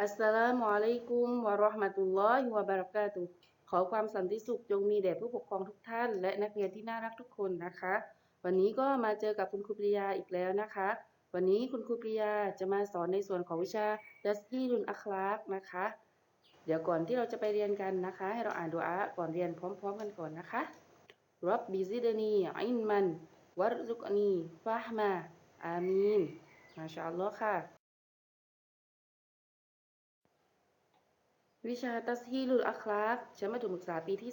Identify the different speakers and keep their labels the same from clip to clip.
Speaker 1: อัสสลามุอะลัยกุมวะเราะห์มะตุลลอฮิวะบะเราะกาตุขอความสันติสุขจงมีแด่ผู้ปกครองทุกท่าน และนักเรียนที่น่ารักทุกคนนะคะ วันนี้ก็มาเจอกับคุณครูปริยาอีกแล้วนะคะ วันนี้คุณครูปริยาจะมาสอนในส่วนของวิชาดัสกีรุนอัคลากนะคะ เดี๋ยวก่อนที่เราจะไปเรียนกันนะคะ ให้เราอ่านดูอาก่อนเรียนพร้อม ๆ กันก่อนนะคะรับบิซิดนีอินมันวัรซุกนีฟะฮมาอามีนมาชาอัลลอฮ์ค่ะ วิชาตัสฮีลุลอัคลากชั้นมัธยมศึกษาปีที่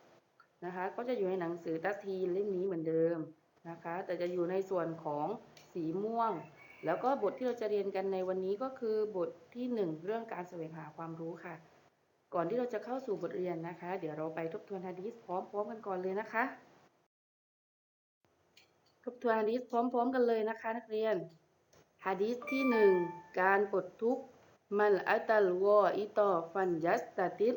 Speaker 1: 3นะคะก็จะอยู่ในหนังสือตัสฮีเล่มนี้เหมือนเดิมนะคะแต่จะอยู่ในส่วนของสีม่วง แล้วก็บทที่เราจะเรียนกันในวันนี้ก็คือบทที่ 1 เรื่องการแสวงหาความรู้ค่ะ ก่อนที่เราจะเข้าสู่บทเรียนนะคะ เดี๋ยวเราไปทบทวนฮะดีษพร้อมๆกันก่อนเลยนะคะ ทบทวนฮะดีษพร้อมๆกันเลยนะคะ นักเรียนฮะดีษที่ 1 การปลดทุกข์ มัลอัตัลวออิตอฟันยัสตติส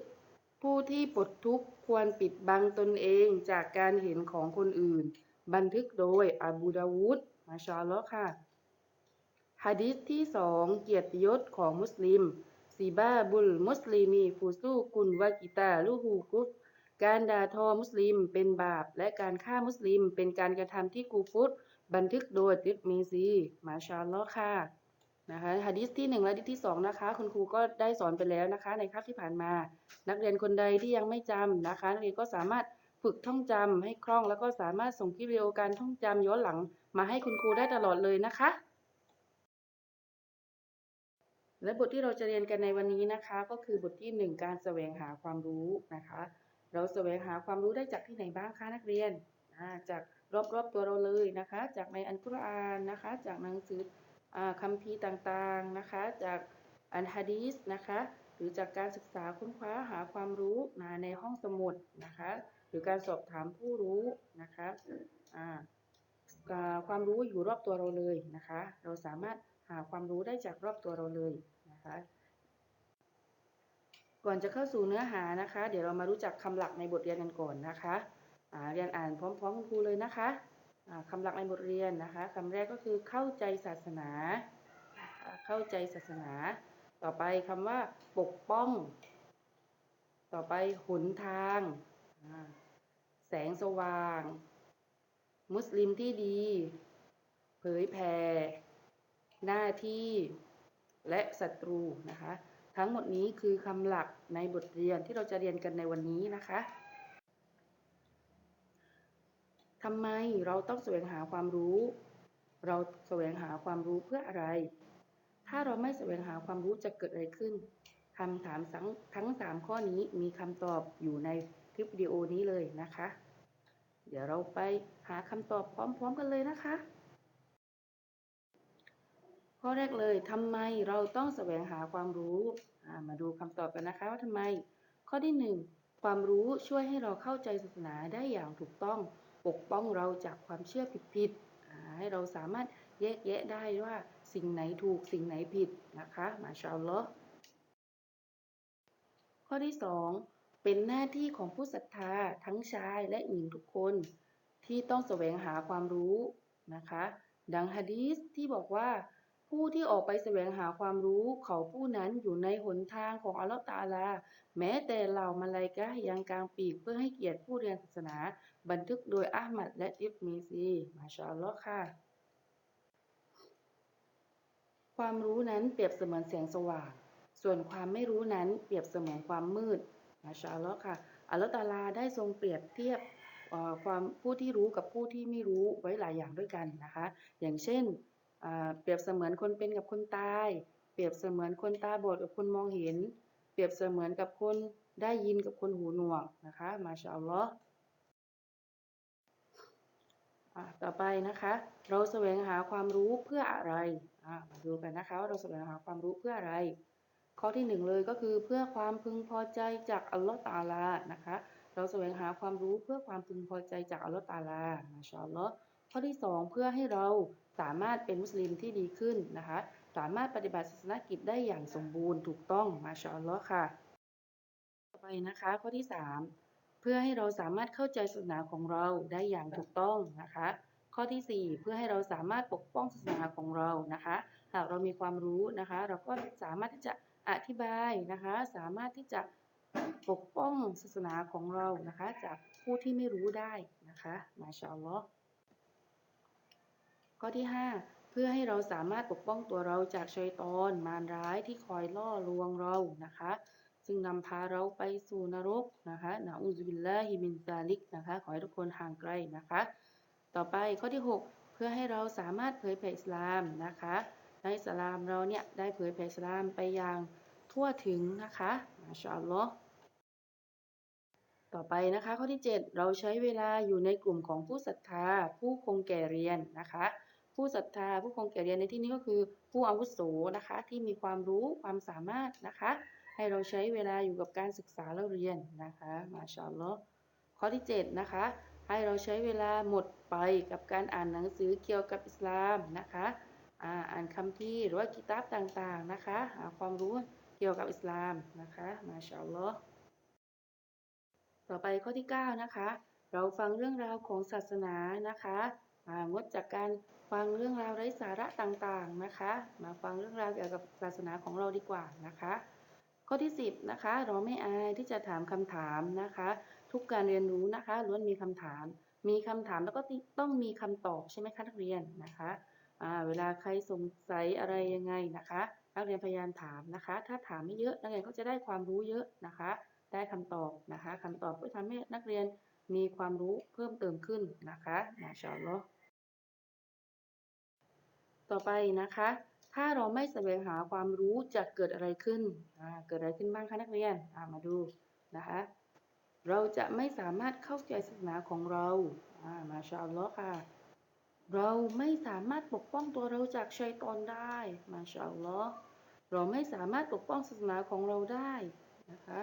Speaker 1: ผู้ที่ปลดทุกข์ควรปิดบังตนเองจากการเห็นของคนอื่น บันทึกโดยอบูดาวุดมาชาลอค่ะฮะดีษที่สองเกียรติยศของมุสลิมซีบาบุลมุสลิมีฟูซูกุนวากิตาลูฮูกุฟการด่าทอมุสลิมเป็นบาป และการฆ่ามุสลิมเป็นการกระทำที่กูฟุตบันทึกโดยติดมีซี มาชาลอค่ะ นะคะหะดีษที่1และหะดีษที่2นะคะ คุณครูก็ได้สอนไปแล้วนะคะ ในคาบที่ผ่านมา นักเรียนคนใดที่ยังไม่จำนะคะนักเรียนก็สามารถฝึกท่องจำให้คล่อง แล้วก็สามารถส่งคลิปวิดีโอการท่องจำย้อนหลังมาให้คุณครูได้ตลอดเลยนะคะ และบทที่เราจะเรียนกันในวันนี้นะคะ ก็คือบทที่ 1 การแสวงหาความรู้นะคะ เราแสวงหาความรู้ได้จากที่ไหนบ้างคะนักเรียนจากรอบๆตัวเราเลยนะคะ จากในอัลกุรอานนะคะ จากหนังสือ คัมภีร์ต่างๆนะคะ จากอันฮะดีษนะคะ หรือจากการศึกษาค้นคว้าหาความรู้นะในห้องสมุดนะคะ หรือการสอบถามผู้รู้นะคะความรู้อยู่รอบตัวเราเลยนะคะ เราสามารถหาความรู้ได้จากรอบตัวเราเลยนะคะ ก่อนจะเข้าสู่เนื้อหานะคะ เดี๋ยวเรามารู้จักคำหลักในบทเรียนกันก่อนนะคะเรียนอ่านพร้อมๆคุณครูเลยนะคะ คำหลักในบทเรียนนะคะคำแรกก็คือเข้าใจศาสนา เข้าใจศาสนา ต่อไปคำว่า ปกป้อง ต่อไปหนทาง แสงสว่าง มุสลิมที่ดี เผยแผ่หน้าที่และศัตรูนะคะ ทั้งหมดนี้คือคำหลักในบทเรียนที่เราจะเรียนกันในวันนี้นะคะ ทำไมเราต้องแสวงหาความรู้ เราแสวงหาความรู้เพื่ออะไร ถ้าเราไม่แสวงหาความรู้จะเกิดอะไรขึ้นคำถามทั้ง 3 ข้อนี้มีคำตอบอยู่ในคลิปวิดีโอนี้เลยนะคะ เดี๋ยวเราไปหาคำตอบพร้อมๆกันเลยนะคะ ข้อแรกเลยทำไมเราต้องแสวงหาความรู้มาดูคำตอบกันนะคะว่าทำไม ข้อที่ 1 ความรู้ช่วยให้เราเข้าใจศาสนาได้อย่างถูกต้อง ปกป้องเราจากความเชื่อผิดๆให้เราสามารถแยกแยะได้ว่าสิ่งไหนถูกสิ่งไหนผิดนะคะมาชาอัลลอฮ์ข้อที่ 2 เป็นหน้าที่ของผู้ศรัทธาทั้งชายและหญิงทุกคนที่ต้องแสวงหาความรู้นะคะ ดังฮะดีษที่บอกว่า ผู้ที่ออกไปแสวงหาความรู้ เขาผู้นั้นอยู่ในหนทางของอัลลอฮฺตาลา แม้แต่เหล่ามาลายกะยังกลางปีกเพื่อให้เกียรติผู้เรียนศาสนา บันทึกโดยอาหมัดและอิบมีซี มาชาอัลลอฮ์ค่ะ ความรู้นั้นเปรียบเสมือนแสงสว่าง ส่วนความไม่รู้นั้นเปรียบเสมือนความมืด มาชาอัลลอฮ์ค่ะอัลลอฮ์ตาลาได้ทรงเปรียบเทียบความผู้ที่รู้กับผู้ที่ไม่รู้ไว้หลายอย่างด้วยกันนะคะ อย่างเช่น เปรียบเสมือนคนเป็นกับคนตาย เปรียบเสมือนคนตาบอดกับคนมองเห็น เปรียบเสมือนกับคนได้ยินกับคนหูหนวกนะคะ มาชาอัลลอฮ์อ่า ต่อไปนะคะ เราแสวงหาความรู้เพื่ออะไรมาดูกันนะคะว่าเราแสวงหาความรู้เพื่ออะไร ข้อที่หนึ่งเลยก็คือเพื่อความพึงพอใจจากอัลลอฮ์ตาลานะคะ เราแสวงหาความรู้เพื่อความพึงพอใจจากอัลลอฮ์ตาลามาชอัลลอฮ์ข้อที่สองเพื่อให้เราสามารถเป็นมุสลิมที่ดีขึ้นนะคะ สามารถปฏิบัติศาสนกิจได้อย่างสมบูรณ์ถูกต้องมาชอัลลอฮ์ค่ะ ต่อไปนะคะข้อที่สาม พื่อให้เราสามารถเข้าใจศาสนาของเราได้อย่างถูกต้องนะคะ ข้อที่ 4 เพื่อให้เราสามารถปกป้องศาสนาของเรานะคะ หากเรามีความรู้นะคะ เราก็สามารถที่จะอธิบายนะคะ สามารถที่จะปกป้องศาสนาของเรานะคะ จากผู้ที่ไม่รู้ได้นะคะมาชาอัลลอฮ์ข้อที่ 5 เพื่อให้เราสามารถปกป้องตัวเราจากชัยตอนมารร้ายที่คอยล่อลวงเรานะคะ ซึ่งนำพาเราไปสู่นรกนะคะนะอูซุบิลลาฮิมินซาลิกนะคะ ขอให้ทุกคนห่างไกลนะคะ ต่อไปข้อที่ 6 เพื่อให้เราสามารถเผยแผ่อิสลามนะคะในอิสลามเราเนี่ยได้เผยแผ่อิสลามไปอย่างทั่วถึงนะคะมาชาอัลลอฮ์ต่อไปนะคะ ข้อที่ 7 เราใช้เวลาอยู่ในกลุ่มของผู้ศรัทธา ผู้คงแก่เรียนนะคะผู้ศรัทธาผู้คงแก่เรียนในที่นี้ก็คือผู้อาวุโสนะคะที่มีความรู้ความสามารถนะคะ ให้เราใช้เวลาอยู่กับการศึกษาและเรียนนะคะมาชาอัลลอฮ์ข้อที่ 7 นะคะ ให้เราใช้เวลาหมดไปกับการอ่านหนังสือเกี่ยวกับอิสลามนะคะอ่าอ่านคัมภีร์หรือว่ากิตาบต่างๆนะคะหาความรู้เกี่ยวกับอิสลามนะคะมาชาอัลลอฮ์ต่อไปข้อที่ 9 นะคะ เราฟังเรื่องราวของศาสนานะคะงดจากการฟังเรื่องราวไร้สาระต่างๆนะคะ มาฟังเรื่องราวเกี่ยวกับศาสนาของเราดีกว่านะคะ ข้อที่ 10นะคะเราไม่อายที่จะถามคำถามนะคะ ทุกการเรียนรู้นะคะล้วนมีคำถาม มีคำถามแล้วก็ต้องมีคำตอบใช่ไหมคะนักเรียนนะคะเวลาใครสงสัยอะไรยังไงนะคะ นักเรียนพยายามถามนะคะ ถ้าถามไม่เยอะนักเรียนก็จะได้ความรู้เยอะนะคะ ได้คำตอบนะคะคำตอบก็ทำให้นักเรียนมีความรู้เพิ่มเติมขึ้นนะคะมาชอัลล์ต่อไปนะคะ ถ้าเราไม่แสวงหาความรู้จะเกิดอะไรขึ้น เกิดอะไรขึ้นบ้างคะนักเรียนามาดูนะคะ เราจะไม่สามารถเข้าใจศาสนาของเราอามาชาอัลลอฮ์ค่ะ เราไม่สามารถปกป้องตัวเราจากชัยตอนได้ มาชาอัลลอฮ์เราไม่สามารถปกป้องศาสนาของเราได้นะคะ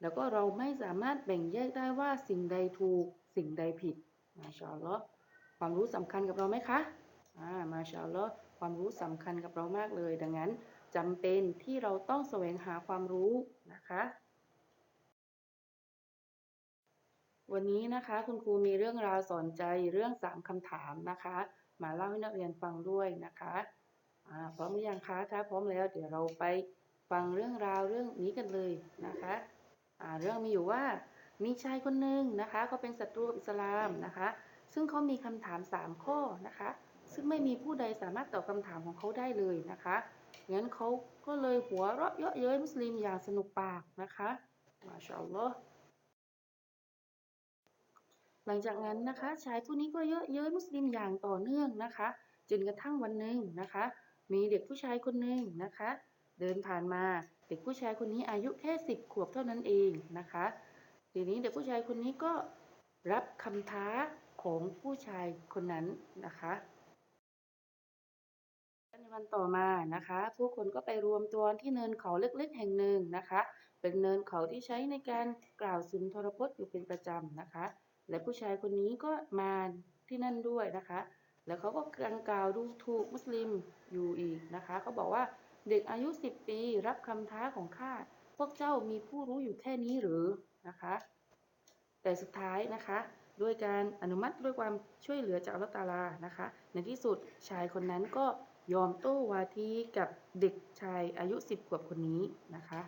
Speaker 1: แล้วก็เราไม่สามารถแบ่งแยกได้ว่าสิ่งใดถูกสิ่งใดผิด มาชาอัลลอฮ์ความรู้สำคัญกับเราไหมคะ อ่า มาชาอัลลอฮ์ ความรู้สำคัญกับเรามากเลย ดังนั้นจำเป็นที่เราต้องแสวงหาความรู้นะคะ วันนี้นะคะคุณครูมีเรื่องราวสอนใจเรื่องสามคำถามนะคะ มาเล่าให้นักเรียนฟังด้วยนะคะพร้อมหรือยังคะถ้าพร้อมแล้วเดี๋ยวเราไปฟังเรื่องราวเรื่องนี้กันเลยนะคะเรื่องมีอยู่ว่ามีชายคนหนึ่งนะคะเขาเป็นศัตรูอิสลามนะคะ ซึ่งเขามีคำถามสามข้อนะคะ ซึ่งไม่มีผู้ใดสามารถตอบคำถามของเขาได้เลยนะคะงั้นเขาก็เลยหัวเราะเยาะเย้ยมุสลิมอย่างสนุกปากนะคะมาชาอัลลอฮ์หลังจากนั้นนะคะชายผู้นี้ก็เยอะเย้ยมุสลิมอย่างต่อเนื่องนะคะ จนกระทั่งวันหนึ่งนะคะ มีเด็กผู้ชายคนหนึ่งนะคะ เดินผ่านมาเด็กผู้ชายคนนี้อายุแค่สิบขวบเท่านั้นเองนะคะทีนี้เด็กผู้ชายคนนี้ก็รับคำท้าของผู้ชายคนนั้นนะคะ วันต่อมานะคะ ผู้คนก็ไปรวมตัวที่เนินเขาเล็กๆ แห่งหนึ่งนะคะ เป็นเนินเขาที่ใช้ในการกล่าวสุนทรพจน์อยู่เป็นประจำนะคะ และผู้ชายคนนี้ก็มาที่นั่นด้วยนะคะ แล้วเขาก็กังกล่าวดูถูกมุสลิมอยู่อีกนะคะเขาบอกว่าเด็กอายุ 10 ปีรับคำท้าของข้าพวกเจ้ามีผู้รู้อยู่แค่นี้หรือนะคะ แต่สุดท้ายนะคะด้วยการอนุมัติด้วยความช่วยเหลือจากอัลลอฮฺตาลานะคะ ในที่สุดชายคนนั้นก็ ยอมโต้วาทีกับเด็กชายอายุ 10 ขวบคนนี้นะคะ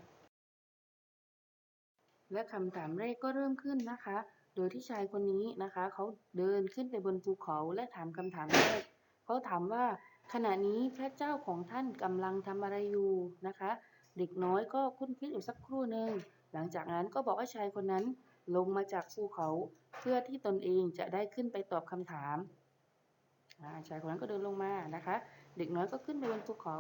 Speaker 1: และคำถามแรกก็เริ่มขึ้นนะคะ โดยที่ชายคนนี้นะคะเขาเดินขึ้นไปบนภูเขาและถามคำถามแรกเขาถามว่าขณะนี้พระเจ้าของท่านกำลังทำอะไรอยู่นะคะ เด็กน้อยก็คุ้นคิดอยู่สักครู่หนึ่งหลังจากนั้นก็บอกให้ชายคนนั้นลงมาจากภูเขา เพื่อที่ตนเองจะได้ขึ้นไปตอบคำถามชายคนนั้นก็เดินลงมานะคะ เด็กน้อยก็ขึ้นไปบนภูเขา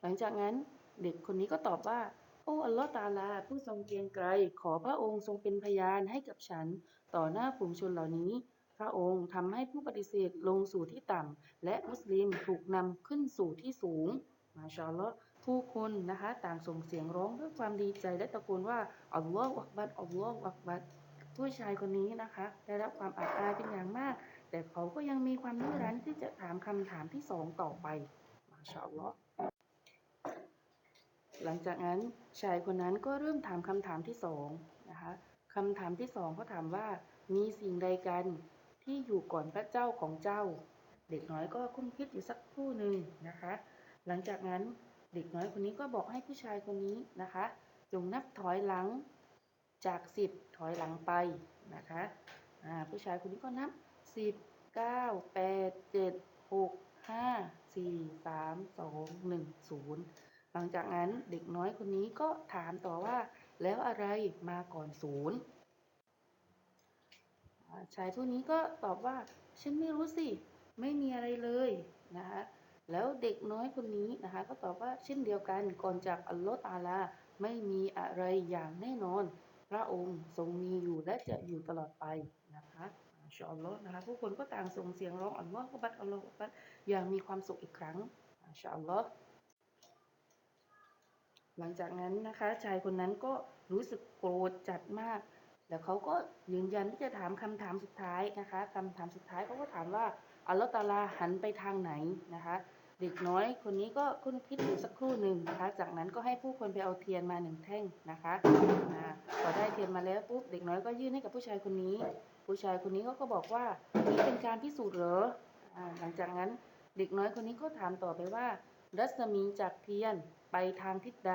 Speaker 1: หลังจากนั้นเด็กคนนี้ก็ตอบว่า โอ้ อัลลอฮ์ตาลา ผู้ทรงเกียงไกร ขอพระองค์ทรงเป็นพยานให้กับฉัน ต่อหน้าฝูงชนเหล่านี้ พระองค์ทำให้ผู้ปฏิเสธลงสู่ที่ต่ำและมุสลิมถูกนำขึ้นสู่ที่สูง มาชาอัลลอฮ์ผู้คนนะคะต่างส่งเสียงร้องด้วยความดีใจและตะโกนว่าอัลลอฮฺอักบัดอัลลอฮฺอักบัดผู้ชายคนนี้นะคะ ได้รับความอับอายเป็นอย่างมาก แต่เขาก็ยังมีความนื่รั้นที่จะถามคำถามที่สองต่อไป มาชาอัลลอฮ์หลังจากนั้นชายคนนั้นก็เริ่มถามคำถามที่สองนะคะคำถามที่สองเขาถามว่ามีสิ่งใดกันที่อยู่ก่อนพระเจ้าของเจ้า เด็กน้อยก็คุ้นคิดอยู่สักครู่หนึ่งนะคะ หลังจากนั้นเด็กน้อยคนนี้ก็บอกให้ผู้ชายคนนี้นะคะ จงนับถอยหลังจากสิบถอยหลังไปนะคะผู้ชายคนนี้ก็นับ สิบเก้าแปดเจ็ดหกห้าสี่สามสองหนึ่งศูนย์หลังจากนั้นเด็กน้อยคนนี้ก็ถามต่อว่า แล้วอะไรมาก่อนศูนย์ชายผู้นี้ก็ตอบว่า ฉันไม่รู้สิ ไม่มีอะไรเลยนะคะแล้วเด็กน้อยคนนี้นะคะก็ตอบว่าเช่นเดียวกันก่อนจากอัลลอฮฺตะอาลาไม่มีอะไรอย่างแน่นอน พระองค์ทรงมีอยู่และจะอยู่ตลอดไป อินชาอัลลอฮ์นะคะผู้คนก็ต่างส่งเสียงร้องอัลลอฮฺบัดอัลลอฮฺบัดอย่างมีความสุขอีกครั้งอินชาอัลลอฮ์หลังจากนั้นนะคะชายคนนั้นก็รู้สึกโกรธจัดมาก แล้วเขาก็ยืนยันที่จะถามคำถามสุดท้ายนะคะคำถามสุดท้ายเขาก็ถามว่าอัลลอฮฺตาลาหันไปทางไหนนะคะ เด็กน้อยคนนี้ก็คุ้นคิดอยู่สักครู่หนึ่งนะคะ จากนั้นก็ให้ผู้คนไปเอาเทียนมาหนึ่งแท่งนะคะอ่าพอได้เทียนมาแล้วปุ๊บเด็กน้อยก็ยื่นให้กับผู้ชายคนนี้ ผู้ชายคนนี้ก็ก็บอกว่านี่เป็นการพิสูจน์เหรออหลังจากนั้นเด็กน้อยคนนี้ก็ถามต่อไปว่า รัศมีจากเทียนไปทางทิศใด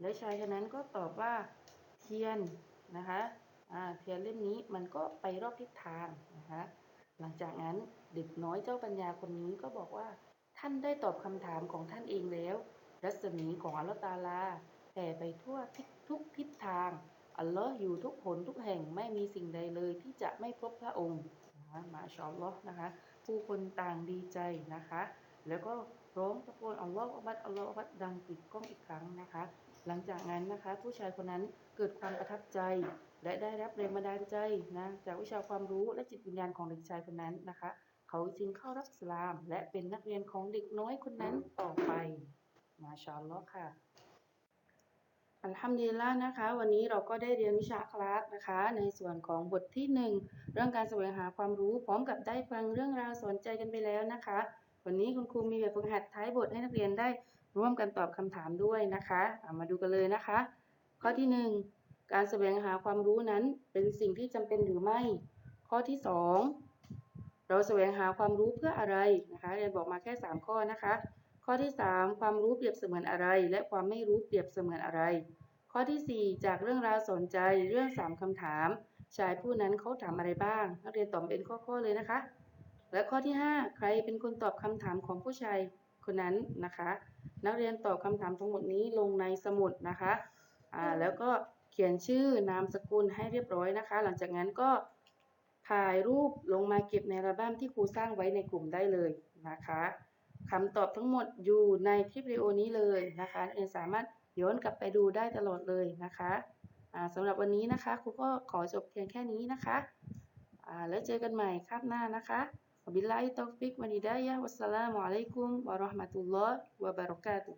Speaker 1: และชายคนนั้นก็ตอบว่าเทียนนะคะเทียนเล่มนี้มันก็ไปรอบทิศทางนะคะหลังจากนั้นเด็กน้อยเจ้าปัญญาคนนี้ก็บอกว่า ท่านได้ตอบคำถามของท่านเองแล้ว รัศมีของอัลตาลาแผ่ไปทั่วทุกทิศทาง อัลลอฮ์อยู่ทุกหนทุกแห่งไม่มีสิ่งใดเลยที่จะไม่พบพระองค์นะคะมาชาอัลลอฮ์นะคะผู้คนต่างดีใจนะคะ แล้วก็ร้องตะโกนอัลลอฮฺอักบัดอัลลอฮฺอักบัดดังปิดกล้องอีกครั้งนะคะ หลังจากนั้นนะคะ ผู้ชายคนนั้นเกิดความประทับใจ และได้รับแรงบันดาลใจนะจากวิชาความรู้และจิตวิญญาณของเด็กชายคนนั้นนะคะ เขาจึงเข้ารับอิสลาม และเป็นนักเรียนของเด็กน้อยคนนั้นต่อไป มาชาอัลลอฮ์ค่ะ อัลฮัมดุลิลละนะคะ วันนี้เราก็ได้เรียนวิชาคลาสนะคะ ในส่วนของบทที่หนึ่งเรื่องการแสวงหาความรู้พร้อมกับได้ฟังเรื่องราวสนใจกันไปแล้วนะคะ วันนี้คุณครูมีแบบฝึกหัดท้ายบทให้นักเรียนได้ร่วมกันตอบคำถามด้วยนะคะอะมาดูกันเลยนะคะ ข้อที่หนึ่งการแสวงหาความรู้นั้นเป็นสิ่งที่จำเป็นหรือไม่ ข้อที่สองเราแสวงหาความรู้เพื่ออะไรนะคะเรียนบอกมาแค่ 3 ข้อนะคะ ข้อที่ 3 ความรู้เปรียบเสมือนอะไร และความไม่รู้เปรียบเสมือนอะไร ข้อทีสี่4 จากเรื่องราวสนใจเรื่อง 3คำถาม ชายผู้นั้นเขาถามอะไรบ้าง นักเรียนตอบเป็นข้อๆเลยนะคะ และข้อที่ 5 ใครเป็นคนตอบคำถามของผู้ชายคนนั้นนะคะ นักเรียนตอบคำถามทั้งหมดนี้ลงในสมุดนะคะอ่าแล้วก็เขียนชื่อนามสกุลให้เรียบร้อยนะคะ หลังจากนั้นก็ถ่ายรูปลงมาเก็บในอัลบั้มที่ครูสร้างไว้ในกลุ่มได้เลยนะคะ คำตอบทั้งหมดอยู่ในคลิปวิดีโอนี้เลยนะคะเรียนสามารถย้อนกลับไปดูได้ตลอดเลยนะคะสำหรับวันนี้นะคะครูก็ขอจบเพียงแค่นี้นะคะแล้วเจอกันใหม่คราบหน้านะคะบิลลาฮิตอฟิกวันิดายะวัสสลามุอะลัยกุมวะราะห์มะตุลลอฮ์วะบารอกาตุ